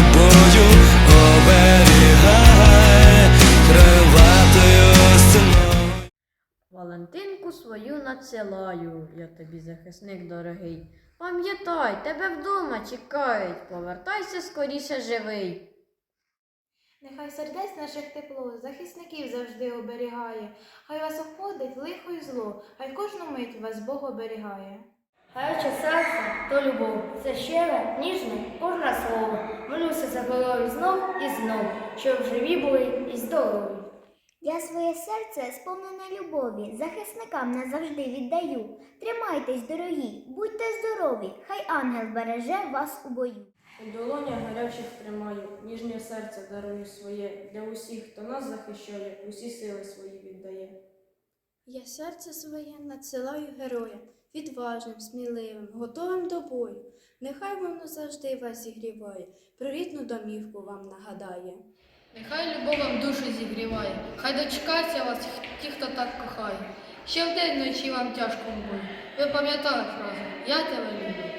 тобою оберігає криватою стіною. Валентинку свою надсилаю, я тобі захисник дорогий. Пам'ятай, тебе вдома чекають, повертайся скоріше живий. Нехай сердець наших тепло, захисників завжди оберігає, хай вас обходить лихо і зло, хай кожну мить вас Бог оберігає. Гаряче серце то любов, це щире, ніжне за героїв знов і знов, щоб живі були і здорові. Я своє серце, сповнене любові, захисникам назавжди віддаю. Тримайтесь, дорогі, будьте здорові, хай ангел береже вас у бою. У долонях гарячих тримаю, ніжнє серце дарую своє для усіх, хто нас захищає, усі сили свої віддає. Я серце своє надсилаю героям, відважним, сміливим, готовим до бою. Нехай воно завжди вас зігріває, про рідну домівку вам нагадає. Нехай любов вам душу зігріває, хай дочекаться вас ті, хто так кохає. Ще вдень вночі вам тяжко бою. Ви пам'ятали фразу Я тебе люблю.